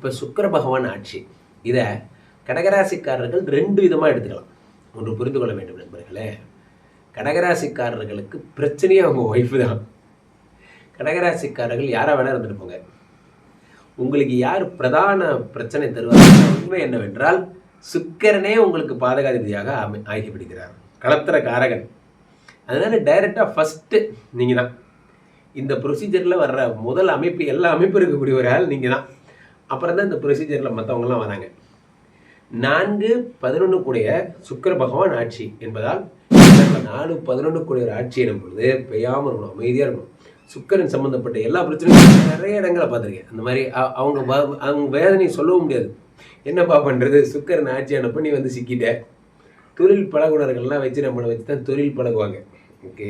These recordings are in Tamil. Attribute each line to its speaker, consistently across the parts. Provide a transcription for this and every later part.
Speaker 1: இப்போ சுக்கர பகவான் ஆட்சி. இதை கடகராசிக்காரர்கள் ரெண்டு விதமாக எடுத்துக்கலாம். ஒன்று புரிந்து கொள்ள வேண்டும் நண்பர்களே. கடகராசிக்காரர்களுக்கு பிரச்சனையே அவங்க ஒய்ஃபு தான். கடகராசிக்காரர்கள் யாராக வேணால் இருந்துட்டு உங்களுக்கு யார் பிரதான பிரச்சனை தருவாங்க உண்மை என்னவென்றால் சுக்கரனே உங்களுக்கு பாதகாதிபதியாக அமை ஆகிவிடுகிறார். களத்திர காரகன். அதனால் டைரெக்டாக ஃபஸ்ட்டு நீங்கள் தான் இந்த ப்ரொசீஜரில் வர்ற முதல் அமைப்பு எல்லா அமைப்பு இருக்கக்கூடிய ஒரு ஆள் நீங்கள் தான் அப்புறம் தான் இந்த ப்ரொசீஜரில் மற்றவங்களாம் வராங்க. நான்கு பதினொன்று கூடிய சுக்கர பகவான் ஆட்சி என்பதால் நாலு பதினொன்று கூடிய ஒரு ஆட்சி எனும் பொழுது பெய்யாமல் இருக்கணும் அமைதியாக இருக்கணும். சுக்கரன் சம்மந்தப்பட்ட எல்லா பிரச்சனையும் நிறைய இடங்களை பார்த்துருக்கேன். அந்த மாதிரி அவங்க அவங்க வேதனையை சொல்லவும் முடியாது. என்னப்பா பண்ணுறது சுக்கரன் ஆட்சியான பண்ணி நீ வந்து சிக்கிட்ட. தொழில் பழகுனர்கள்லாம் வச்சு நம்மளை வச்சு தான் தொழில் பழகுவாங்க. ஓகே.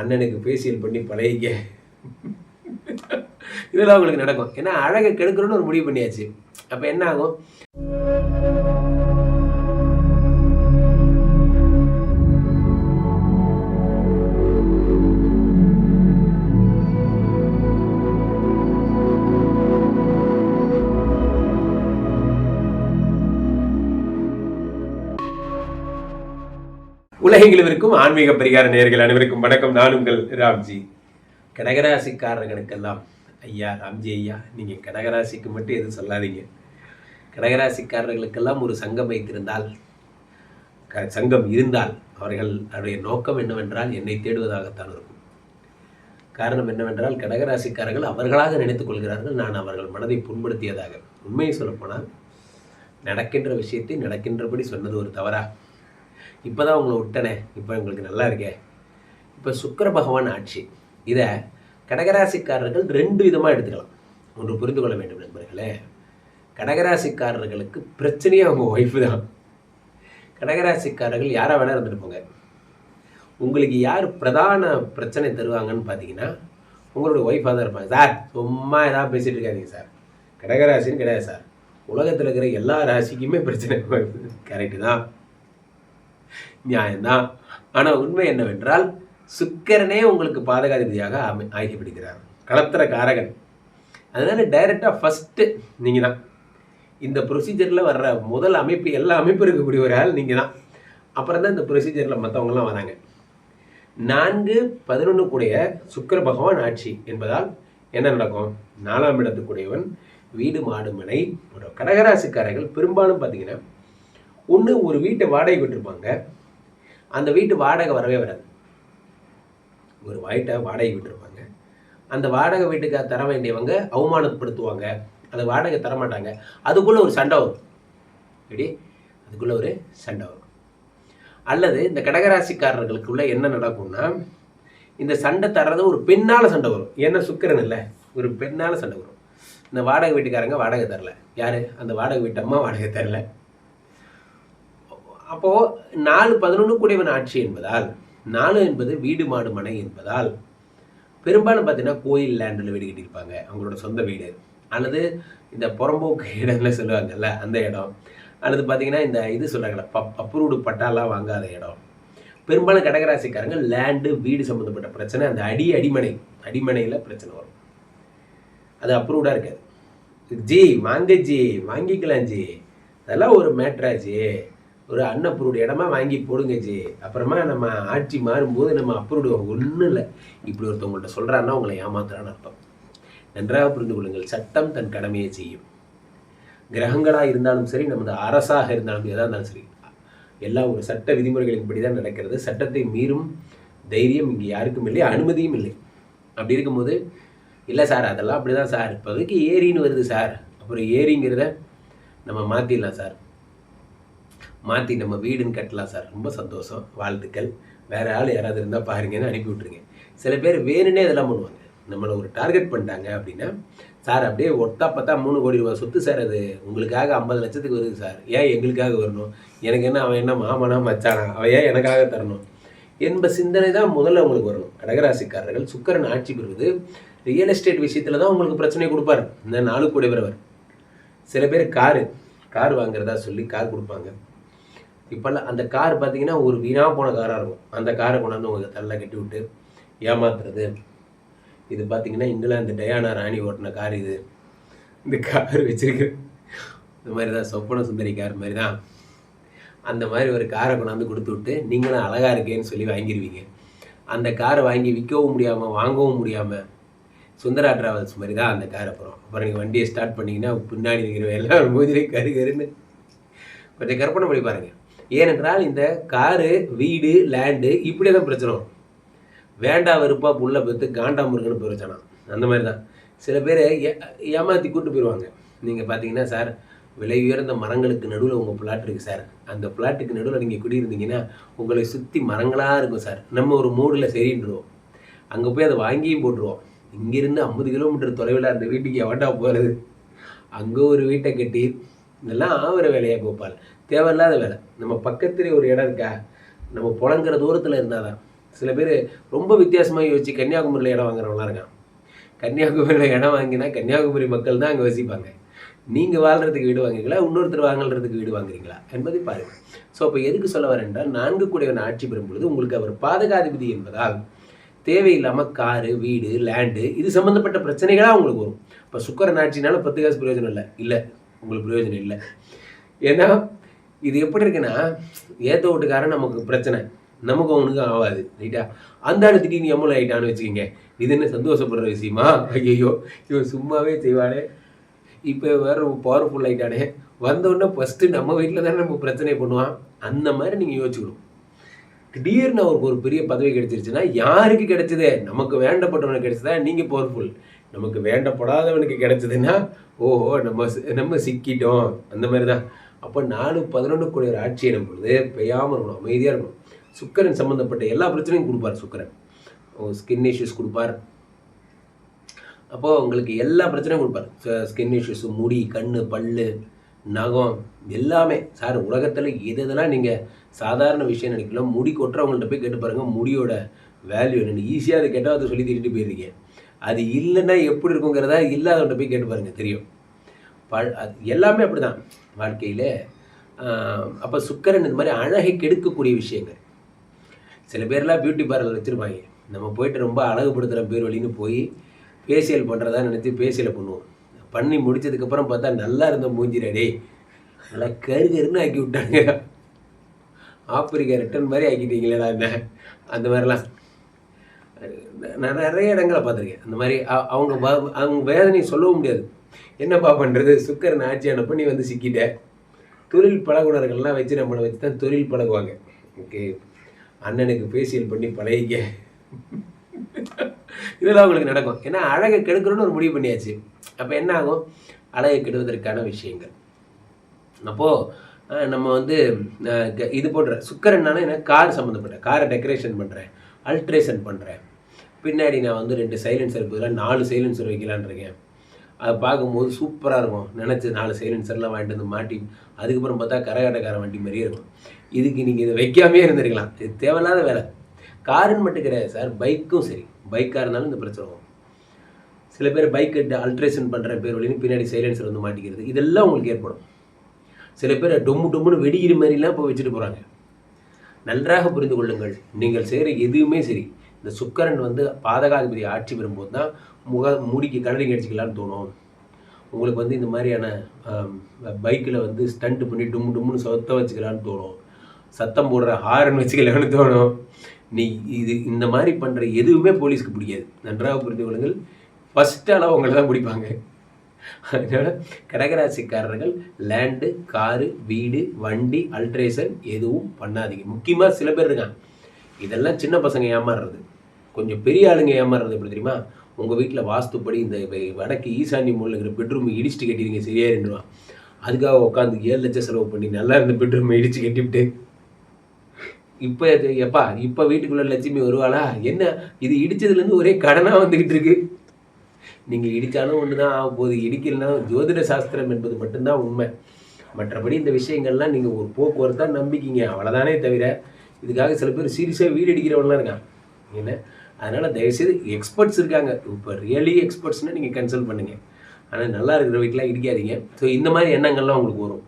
Speaker 1: அண்ணனுக்கு ஃபேஷியல் பண்ணி பழகிக்க. இதெல்லாம் உங்களுக்கு நடக்கும். ஏன்னா அழகை கெடுக்கணும்னு ஒரு முடிவு பண்ணியாச்சு. அப்போ என்ன ஆகும்? உலகெங்கிலும் இருக்கும் ஆன்மீக பரிகார நேர்கள் அனைவருக்கும் வணக்கம். நான் உங்கள் ராம்ஜி. கடகராசிக்காரர்களுக்கெல்லாம் ஐயா ராம்ஜி ஐயா நீங்கள் கடகராசிக்கு மட்டும் எதுவும் சொல்லாதீங்க. கடகராசிக்காரர்களுக்கெல்லாம் ஒரு சங்கம் வைத்திருந்தால் க சங்கம் இருந்தால் அவர்கள் அவருடைய நோக்கம் என்னவென்றால் என்னை தேடுவதாகத்தான் இருக்கும். காரணம் என்னவென்றால் கடகராசிக்காரர்கள் அவர்களாக நினைத்துக் கொள்கிறார்கள் நான் அவர்கள் மனதை புண்படுத்தியதாக. உண்மையை சொல்லப்போனால் நடக்கின்ற விஷயத்தை நடக்கின்றபடி சொன்னது ஒரு தவறா? இப்போ தான் உங்களை விட்டனே இப்போ உங்களுக்கு நல்லா இருக்கே. இப்போ சுக்கர பகவான் ஆட்சி. இதை கடகராசிக்காரர்கள் ரெண்டு விதமாக எடுத்துக்கலாம். ஒன்று புரிந்து கொள்ள வேண்டும் நண்பர்களே. கடகராசிக்காரர்களுக்கு பிரச்சனையே அவங்க ஒய்ஃபு தான். கடகராசிக்காரர்கள் யாராக வேணால் இருந்துட்டு போங்க. உங்களுக்கு யார் பிரதான பிரச்சனை தருவாங்கன்னு பார்த்தீங்கன்னா உங்களுடைய ஒய்ஃபாக தான் இருப்பாங்க. சார் சும்மா ஏதாவது பேசிகிட்டு இருக்காதீங்க சார். கடகராசின்னு கிடையாது சார். உலகத்தில் இருக்கிற எல்லா ராசிக்குமே பிரச்சனை. கரெக்டு தான். நியாயம்தான். ஆனால் உண்மை என்னவென்றால் சுக்கரனே உங்களுக்கு பாதகாதிபதியாக அமை ஆகிவிடுகிறார். கலத்திர காரகன். அதனால் டைரெக்டாக ஃபஸ்ட்டு நீங்கள் தான் இந்த ப்ரொசீஜரில் வர்ற முதல் அமைப்பு எல்லா அமைப்பு இருக்கக்கூடிய ஒரு ஆள் நீங்கள் தான் அப்புறம் தான் இந்த ப்ரொசீஜரில் மற்றவங்களாம் வராங்க. நான்கு பதினொன்று கூடிய சுக்கிர பகவான் ஆட்சி என்பதால் என்ன நடக்கும்? நாலாம் இடத்துக்குடையவன் வீடு மாடு மனை ஒரு கடகராசிக்காரர்கள் பெரும்பாலும் பார்த்தீங்கன்னா ஒன்று ஒரு வீட்டை வாடகை விட்டுருப்பாங்க. அந்த வீட்டு வாடகை வரவே வராது. ஒரு வீட்டை வாடகை விட்டுருப்பாங்க அந்த வாடகை வீட்டுக்கு தர வேண்டியவங்க அவமானப்படுத்துவாங்க. அந்த வாடகை தரமாட்டாங்க. அதுக்குள்ளே ஒரு சண்டை வரும். எப்படி? அதுக்குள்ளே ஒரு சண்டை வரும். அல்லது இந்த கடகராசிக்காரர்களுக்குள்ள என்ன நடக்கும்னா இந்த சண்டை தர்றது ஒரு பெண்ணால் சண்டை வரும். ஏன்னா சுக்கரன் இல்லை. ஒரு பெண்ணால் சண்டை வரும். இந்த வாடகை வீட்டுக்காரங்க வாடகை தரல. யார்? அந்த வாடகை வீட்டு அம்மா வாடகை தரல. அப்போது நாலு பதினொன்று கூடியவன் ஆட்சி என்பதால் நாலு என்பது வீடு மாடு மனை என்பதால் பெரும்பாலும் பார்த்தீங்கன்னா கோயில் லேண்டில் வீடு கட்டியிருப்பாங்க. அவங்களோட சொந்த வீடு. அல்லது இந்த புறம்போக்கு இடம்ல சொல்லுவாங்கல்ல அந்த இடம். அல்லது பார்த்தீங்கன்னா இந்த இது சொல்கிறாங்கல்ல பப் அப்ரூவ்டு பட்டாலாம் வாங்காத இடம். பெரும்பாலும் கடகராசிக்காரங்க லேண்டு வீடு சம்மந்தப்பட்ட பிரச்சனை அந்த அடி அடிமனை அடிமனையில் பிரச்சனை வரும். அது அப்ரூவ்டாக இருக்காது. ஜி வாங்க ஜி வாங்கிக்கலாம் ஜி. அதெல்லாம் ஒரு மேட்ராஜி ஒரு அன்னப்பூருடைய இடமா வாங்கி போடுங்க ஜி. அப்புறமா நம்ம ஆட்சி மாறும்போது நம்ம அப்ரூவ்டு ஒன்றும் இல்லை. இப்படி ஒருத்தவங்கள்ட்ட சொல்கிறான்னா உங்களை ஏமாத்துறான்னு அர்த்தம். நன்றாக புரிந்து கொள்ளுங்கள். சட்டம் தன் கடமையை செய்யும். கிரகங்களாக இருந்தாலும் சரி நமது அரசாக இருந்தாலும் எதாக இருந்தாலும் சரி எல்லா ஒரு சட்ட விதிமுறைகளின்படி தான் நடக்கிறது. சட்டத்தை மீறும் தைரியம் இங்கே யாருக்கும் இல்லை அனுமதியும் இல்லை. அப்படி இருக்கும்போது இல்லை சார் அதெல்லாம் அப்படி தான் சார். இப்போதைக்கு ஏரின்னு வருது சார். அப்புறம் ஏரிங்கிறத நம்ம மாற்றிடலாம் சார். மாற்றி நம்ம வீடுன்னு கட்டலாம் சார். ரொம்ப சந்தோஷம். வாழ்த்துக்கள். வேறு ஆள் யாராவது இருந்தால் பாருங்கன்னு அனுப்பி விட்ருங்க சில பேர் வேணுன்னே இதெல்லாம் பண்ணுவாங்க. நம்மளை ஒரு டார்கெட் பண்ணிட்டாங்க அப்படின்னா சார் அப்படியே ஒட்டா பார்த்தா மூணு கோடி ரூபாய் சொத்து சார் அது. உங்களுக்காக ஐம்பது லட்சத்துக்கு வருது சார். ஏன் எங்களுக்காக வரணும்? எனக்கு என்ன அவன் என்ன மாமனா மச்சானா? அவன் ஏன் எனக்காக தரணும்? என்ப சிந்தனை தான் முதல்ல உங்களுக்கு வரணும். கடகராசிக்காரர்கள் சுக்கரன் ஆட்சி பெறுவது ரியல் எஸ்டேட் விஷயத்தில் தான் உங்களுக்கு பிரச்சனை கொடுப்பார். இந்த நாலு கோடி வரவர் சில பேர் காரு. கார் வாங்குறதா சொல்லி கார் கொடுப்பாங்க. இப்போல்லாம் அந்த கார் பார்த்தீங்கன்னா ஒரு வீணாக போன காராக இருக்கும். அந்த காரை கொண்டாந்து உங்களுக்கு தள்ள கட்டி விட்டு ஏமாத்துறது. இது பார்த்தீங்கன்னா இங்கிலாந்து டயானா ராணி ஓட்டின கார் இது. இந்த கார் வச்சுருக்கேன் இந்த மாதிரி தான் சொப்பன சுந்தரி கார் மாதிரி தான். அந்த மாதிரி ஒரு காரை கொண்டாந்து கொடுத்து விட்டு நீங்களும் அழகாக இருக்கேன்னு சொல்லி வாங்கிடுவீங்க அந்த காரை வாங்கி விற்கவும் முடியாமல் வாங்கவும் முடியாமல் சுந்தரா டிராவல்ஸ் மாதிரி தான் அந்த கார் அப்புறம் அப்புறம் நீங்கள் வண்டியை ஸ்டார்ட் பண்ணிங்கன்னா பின்னாடி இருக்கிற எல்லாரும் மூதிரி கரு கருன்னு. கொஞ்சம் கற்பனை பண்ணி பாருங்கள் ஏனென்றால் இந்த காரு வீடு லேண்டு இப்படியே தான் பிரச்சனை. வரும் வேண்டா வெறுப்பா புள்ள பெற்று காண்டா முருகன்னு பிரச்சனை அந்த மாதிரி தான் சில பேர் ஏமாற்றி கூட்டு போயிடுவாங்க நீங்கள் பார்த்தீங்கன்னா சார் விலை உயர்ந்த மரங்களுக்கு நடுவில் உங்கள் பிளாட் இருக்குது சார். அந்த பிளாட்டுக்கு நடுவில் நீங்கள் குடியிருந்தீங்கன்னா உங்களை சுற்றி மரங்களாக இருக்கும் சார். நம்ம ஒரு மூடில் சரின்றுவோம். அங்கே போய் அதை வாங்கியும் போட்டுருவோம். இங்கேருந்து ஐம்பது கிலோமீட்டர் தொலைவில் அந்த வீட்டுக்கு எவன்டா போகிறது அங்கே ஒரு வீட்டை கட்டி இதெல்லாம் ஆவர வேலையாக கோபால். தேவையில்லாத வேலை. நம்ம பக்கத்துலேயே ஒரு இடம் இருக்கா? நம்ம புலங்குற தூரத்தில் இருந்தால் தான். சில பேர் ரொம்ப வித்தியாசமாக யோசிச்சு கன்னியாகுமரியில் இடம் வாங்குறவங்களாம் இருக்கான். கன்னியாகுமரியில் இடம் வாங்கினா கன்னியாகுமரி மக்கள் தான் அங்கே வசிப்பாங்க. நீங்கள் வாழ்கிறதுக்கு வீடு வாங்குறீங்களா? இன்னொருத்தர் வாங்குறதுக்கு வீடு வாங்குறீங்களா? என்பதை பாருங்கள் ஸோ அப்போ எதுக்கு சொல்ல வரேன் என்றால் நான்கு கூடையவன் ஆட்சி பெறும் பொழுது உங்களுக்கு அவர் பாதகாதிபதி என்பதால் தேவையில்லாமல் காரு வீடு லேண்டு இது சம்மந்தப்பட்ட பிரச்சனைகளாக உங்களுக்கு வரும். இப்போ சுக்கரன் ஆட்சினால பத்து காசு பிரயோஜனம் இல்லை. இல்லை. உங்களுக்கு பிரயோஜனம் இல்லை. ஏன்னா இது எப்படி இருக்குன்னா ஏத்த வீட்டுக்காரன் நமக்கு பிரச்சனை. நமக்கு அவனுக்கு ஆகாது ரைட்டா? அந்த ஆளு திடீர்னு எம்எல் ஆகிட்டான்னு வச்சுக்கோங்க. இது என்ன சந்தோஷப்படுற விஷயமா? ஐயோ இவன் சும்மாவே செய்வானே. இப்போ வேற பவர்ஃபுல் ஆகிட்டானே வந்தோடனே ஃபஸ்ட்டு நம்ம வீட்டில் தானே நம்ம பிரச்சனை பண்ணுவான். அந்த மாதிரி நீங்கள் யோசிச்சுக்கணும். திடீர்னு அவருக்கு ஒரு பெரிய பதவி கிடைச்சிருச்சுன்னா யாருக்கு கிடைச்சதே? நமக்கு வேண்டப்பட்டவனுக்கு கிடைச்சதா? நீங்கள் பவர்ஃபுல் நமக்கு வேண்டப்படாதவனுக்கு கிடைச்சதுன்னா ஓஹோ நம்ம நம்ம சிக்கிட்டோம். அந்த மாதிரி தான் அப்போ நாலு பதினொன்று கோடி ஒரு ஆட்சி எனும் பொழுது பெய்யாமல் இருக்கணும் அமைதியாக இருக்கணும். சுக்கரன் சம்மந்தப்பட்ட எல்லா பிரச்சனையும் கொடுப்பார் சுக்கரன். ஸ்கின் இஷ்யூஸ் கொடுப்பார். அப்போது உங்களுக்கு எல்லா பிரச்சனையும் கொடுப்பார். ஸ்கின் இஷ்யூஸ் முடி கண் பல் நகம் எல்லாமே. சார் உலகத்தில் எது எதெல்லாம் நீங்கள் சாதாரண விஷயம் நினைக்கலாம் முடி கொட்டுறவங்கள்ட்ட போய் கேட்டு பாருங்கள் முடியோட வேல்யூ என்னென்னு. ஈஸியாக அதை கேட்டால் அதை சொல்லி திட்டு போயிருக்கீங்க. அது இல்லைன்னா எப்படி இருக்குங்கிறதா இல்லாதவன்ட்ட போய் கேட்டு பாருங்கள் தெரியும். ப எல்லாமே அப்படி தான் வாழ்க்கையில் அப்போ சுக்கரன் இந்த மாதிரி அழகை கெடுக்கக்கூடிய விஷயங்கள். சில பேர்லாம் பியூட்டி பார்லர் வச்சுருப்பாங்க. நம்ம போயிட்டு ரொம்ப அழகுபடுத்துகிற பேர் வழின்னு போய் ஃபேஷியல் பண்ணுறதா நினச்சி ஃபேஷியலை பண்ணுவோம். பண்ணி முடிச்சதுக்கப்புறம் பார்த்தா நல்லா இருந்த மூஞ்சிரடே நல்லா கரு கருன்னு ஆக்கி விட்டாங்க. ஆப்பிரிக்கா ரிட்டன் மாதிரி ஆக்கிட்டீங்களேடா என்ன? அந்த மாதிரிலாம். நான் நிறைய இடங்களை பார்த்துருக்கேன். அந்த மாதிரி அவங்க அவங்க வேதனையை சொல்லவும் முடியாது. என்னப்பா பண்ணுறது சுக்கரன் ஆட்சி அனுப்ப நீ வந்து சிக்கிட்ட. தொழில் பழகுனர்கள்லாம் வச்சு நம்மளை வச்சு தான் தொழில் பழகுவாங்க. ஓகே. அண்ணனுக்கு ஃபேஷியல் பண்ணி பழகிக்க. இதெல்லாம் உங்களுக்கு நடக்கும். ஏன்னா அழகை கெடுக்கணும்னு ஒரு முடிவு பண்ணியாச்சு. அப்போ என்ன ஆகும்? அழகை கெடுவதற்கான விஷயங்கள். அப்போது நம்ம வந்து இது போன்ற சுக்கரன்னால என்ன? கார் சம்மந்தப்பட்ட காரை டெக்கரேஷன் பண்ணுறேன் அல்ட்ரேஷன் பண்ணுறேன் பின்னாடி நான் வந்து ரெண்டு சைலன்சர் பதிலாக நாலு சைலன்சர் வைக்கலான் இருக்கேன். அதை பார்க்கும்போது சூப்பராக இருக்கும். நினச்சி நாலு சைலன்சர்லாம் வாங்கிட்டு வந்து மாட்டி அதுக்கப்புறம் பார்த்தா கரகாட்டக்கார வண்டி மாதிரியே இருக்கும். இதுக்கு நீங்கள் இதை வைக்காமே இருந்திருக்கலாம். இது தேவையில்லாத வேலை. காருன்னு மட்டும் கிடையாது சார் பைக்கும் சரி. பைக்காக இருந்தாலும் இந்த பிரச்சனை வரும். சில பேர் பைக் அல்ட்ரேஷன் பண்ணுற பேர் வழின்னு பின்னாடி சைலன்சர் வந்து மாட்டிக்கிறது. இதெல்லாம் உங்களுக்கு ஏற்படும். சில பேர் டொம்மு டொம்முன்னு வெடிக்கிற மாதிரிலாம் இப்போ வச்சுட்டு போகிறாங்க நன்றாக புரிந்து கொள்ளுங்கள். நீங்கள் செய்கிற எதுவுமே சரி. இந்த சுக்கரன் வந்து பாதகாதிபதி ஆட்சி வரும்போது தான் முக மூடிக்கு கலரிங் அடிச்சிக்கலான்னு தோணும். உங்களுக்கு வந்து இந்த மாதிரியான பைக்கில் வந்து ஸ்டண்ட் பண்ணி டும் டும்னு சத்தம் வச்சுக்கலான்னு தோணும். சத்தம் போடுற ஹாரன் வச்சுக்கலான்னு தோணும். நீ இது இந்த மாதிரி பண்ணுற எதுவுமே போலீஸ்க்கு பிடிக்காது. நன்றாக புரிந்து கொள்ளுங்கள். ஃபஸ்ட்டு அளவு அவங்கள தான் பிடிப்பாங்க. அதனால் கடகராசிக்காரர்கள் லேண்டு காரு வீடு வண்டி அல்ட்ரேஷன் எதுவும் பண்ணாதீங்க. முக்கியமாக சில பேர் இருக்காங்க. இதெல்லாம் சின்ன பசங்க ஏமாறுறது. கொஞ்சம் பெரிய ஆளுங்க ஏமாறுறது எப்படி தெரியுமா? உங்கள் வீட்டில் வாஸ்துப்படி இந்த வடக்கு ஈசானி மூலங்கிற பெட்ரூம் இடிச்சுட்டு கட்டிடுங்க சரியா? இருந்துருவான் அதுக்காக உட்காந்து ஏழு லட்சம் செலவு பண்ணி நல்லா இருந்த பெட்ரூம் இடிச்சு கட்டிவிட்டு. இப்போ எப்பா இப்போ வீட்டுக்குள்ளே லட்சுமி வருவாளா? என்ன? இது இடித்ததுலேருந்து ஒரே கடனாக வந்துக்கிட்டு இருக்கு. நீங்கள் இடித்தாலும் ஒன்று தான் ஆக போகுது. இடிக்கலனா ஜோதிட சாஸ்திரம் என்பது மட்டும்தான் உண்மை. மற்றபடி இந்த விஷயங்கள்லாம் நீங்கள் ஒரு போக்குவரத்தாக நம்பிக்கிங்க. அவ்வளோதானே தவிர இதுக்காக சில பேர் சீரியஸாக வீடு அடிக்கிறவங்களாம் இருக்கான். என்ன? அதனால் தயவுசெய்து எக்ஸ்பர்ட்ஸ் இருக்காங்க. இப்போ ரியலி எக்ஸ்பர்ட்ஸ்னால் நீங்கள் கன்சல்ட் பண்ணுங்கள் ஆனால் நல்லா இருக்கிற வீட்டில் இடிக்காதீங்க ஸோ இந்த மாதிரி எண்ணங்கள்லாம் உங்களுக்கு வரும்.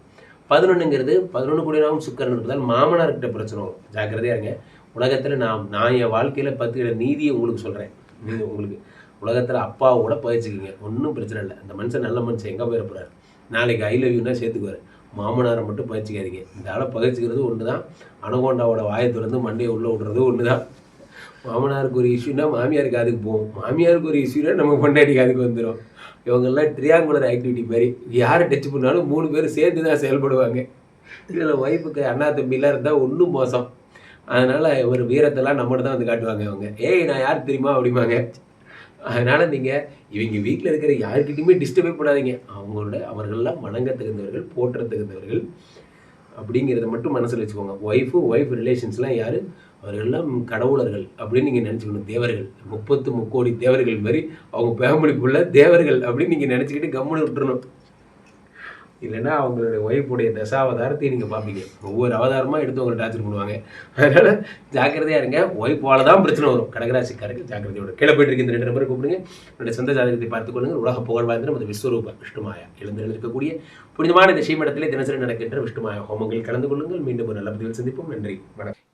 Speaker 1: பதினொன்றுங்கிறது பதினொன்று கூடியனாகவும் சுக்கரன் இருப்பதால் மாமனார்கிட்ட பிரச்சனை வரும். ஜாக்கிரதையாக இருங்க. உலகத்தில் நான் நான் என் வாழ்க்கையில் பத்துக்கிற நீதியை உங்களுக்கு சொல்கிறேன் நீங்கள் உங்களுக்கு. உலகத்தில் அப்பாவை கூட ஒன்றும் பிரச்சனை இல்லை. அந்த மனுஷன் நல்ல மனுஷன். எங்கே போயிட போகிறார் நாளைக்கு ஐ லவ் யூனா சேர்த்துக்குவார். மாமனாரை மட்டும் பயிற்சிக்காதீங்க. இந்த ஆளை பகிச்சுக்கிறது ஒன்று தான் அனகோண்டாவோட வாயை திறந்து மண்டையை உள்ளே விடுறது ஒன்று தான் மாமனாருக்கு ஒரு இஷ்யூனா மாமியாருக்கு அதுக்கு போவோம். மாமியாருக்கு ஒரு இஷ்யூனா நம்ம பொண்டாட்டிக்கு அதுக்கு வந்துடும் இவங்கெல்லாம் ட்ரியாங்குலர் ஆக்டிவிட்டி மாதிரி. யாரை டச் பண்ணாலும் மூணு பேரும் சேர்ந்து தான் செயல்படுவாங்க. இதில் ஒய்ஃபுக்கு அண்ணா தம்பிலாம் இருந்தால் ஒன்றும் மோசம். அதனால் ஒரு வீரத்தெல்லாம் நம்மகிட்ட தான் வந்து காட்டுவாங்க அவங்க. ஏய் நான் யார் தெரியுமா? அப்படிம்பாங்க. அதனால் நீங்கள் இவங்க வீட்டில் இருக்கிற யாருக்கிட்டையுமே டிஸ்டர்பே பண்ணாதீங்க. அவங்களோட அவர்கள்லாம் வணங்க தகுந்தவர்கள் போற்ற தகுந்தவர்கள் அப்படிங்கிறத மட்டும் மனசில் வச்சுக்கோங்க. ஒய்ஃபு ஒய்ஃப் ரிலேஷன்ஸ்லாம் யார் அவர்கள்லாம் கடவுளர்கள் அப்படின்னு நீங்கள் நினச்சிக்கணும். தேவர்கள். முப்பத்து முக்கோடி தேவர்கள் மாதிரி அவங்க ஃபேமிலிக்குள்ள தேவர்கள் அப்படின்னு நீங்கள் நினச்சிக்கிட்டு கம்முன்னு விட்டுறணும். இல்லைன்னா அவங்களுடைய ஒய்ஃபுடைய தசாவதாரத்தை நீங்கள் பார்ப்பீங்க. ஒவ்வொரு அவதாரமாக எடுத்து உங்களை டார்ச்சர் பண்ணுவாங்க. அதனால் ஜாக்கிரதையாக இருங்க. ஒய்ஃபால தான் பிரச்சனை வரும். கடகராசிக்காரர்கள் ஜாக்கிரதையோட கீழே போயிட்டு இருக்க. இந்த ரெண்டு நம்பரை கூப்பிடுங்க. என்னுடைய சொந்த ஜாதகத்தை பார்த்துக்கொள்ளுங்கள் உலக புகழ் வாய்ந்த நமது விஸ்வரூப விஷ்ணுமாயா. எழுந்திருக்கக்கூடிய புனிதமான இந்த ஸ்ரீமடத்திலே தினசரி நடக்கின்ற விஷ்ணுமாயா ஹோமங்கள் கலந்து கொள்ளுங்கள். மீண்டும் ஒரு நல்ல பதிவில் சந்திப்போம். நன்றி. வணக்கம்.